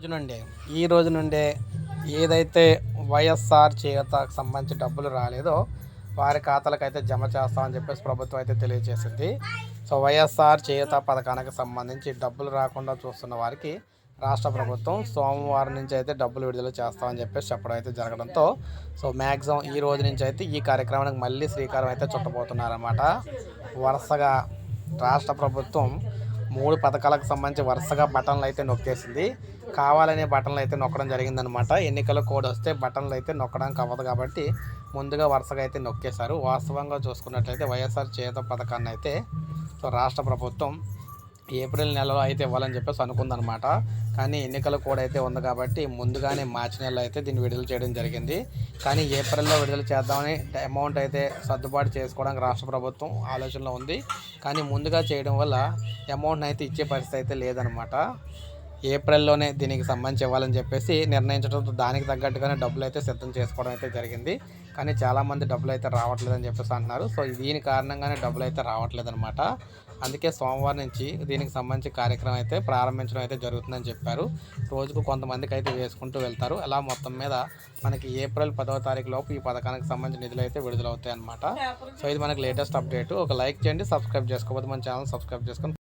రోజు నుండి ఈ రోజు నుండే ఏదైతే వైఎస్ఆర్ చేతకు సంబంధించి డబ్బులు రాలేదో వారి ఖాతాలకు అయితే జమ చేస్తామని చెప్పేసి ప్రభుత్వం అయితే తెలియజేసింది. సో వైఎస్ఆర్ చేత పథకానికి సంబంధించి డబ్బులు రాకుండా చూస్తున్న వారికి రాష్ట్ర ప్రభుత్వం సోమవారం నుంచి అయితే డబ్బులు విడుదల చేస్తామని చెప్పేసి చెప్పడం అయితే జరగడంతో సో మ్యాక్సిమం ఈ రోజు నుంచి అయితే ఈ కార్యక్రమానికి మళ్ళీ శ్రీకారం అయితే చుట్టబోతున్నారన్నమాట. వరుసగా రాష్ట్ర ప్రభుత్వం మూడు పథకాలకు సంబంధించి వరుసగా బటన్లు అయితే నొక్కేసింది. కావాలనే బటన్లు అయితే నొక్కడం జరిగిందనమాట ఎన్నికల కోడ్ వస్తే బటన్లు అయితే నొక్కడానికి అవ్వదు కాబట్టి ముందుగా వరుసగా అయితే నొక్కేశారు. వాస్తవంగా చూసుకున్నట్లయితే వైఎస్ఆర్ చేత పథకాన్ని అయితే సో రాష్ట్ర ప్రభుత్వం ఏప్రిల్ నెలలో అయితే ఇవ్వాలని చెప్పేసి అనుకుందనమాట. కానీ ఎన్నికల కూడా అయితే ఉంది కాబట్టి ముందుగానే మార్చి నెలలో అయితే దీన్ని విడుదల చేయడం జరిగింది. కానీ ఏప్రిల్లో విడుదల చేద్దామని అమౌంట్ అయితే సర్దుబాటు చేసుకోవడానికి రాష్ట్ర ప్రభుత్వం ఆలోచనలో ఉంది. కానీ ముందుగా చేయడం వల్ల అమౌంట్ని అయితే ఇచ్చే పరిస్థితి అయితే లేదనమాట. ఏప్రిల్లోనే దీనికి సంబంధించి ఇవ్వాలని చెప్పేసి నిర్ణయించడంతో దానికి తగ్గట్టుగానే డబ్బులు అయితే సిద్ధం చేసుకోవడం అయితే జరిగింది. కానీ చాలామంది డబ్బులు అయితే రావట్లేదని చెప్పేసి అంటున్నారు. సో దీని కారణంగానే డబ్బులు అయితే రావట్లేదు అనమాట అందుకే సోమవారం నుంచి దీనికి సంబంధించి కార్యక్రమం అయితే ప్రారంభించడం అయితే జరుగుతుందని చెప్పారు. రోజుకు కొంతమందికి అయితే వేసుకుంటూ వెళ్తారు. అలా మొత్తం మీద మనకి ఏప్రిల్ పదవ తారీఖు లోపు ఈ పథకానికి సంబంధించిన నిధులు అయితే విడుదలవుతాయి అనమాట సో ఇది మనకి లేటెస్ట్ అప్డేట్. ఒక లైక్ చేయండి సబ్స్క్రైబ్ చేసుకోకపోతే మన ఛానల్ సబ్స్క్రైబ్ చేసుకొని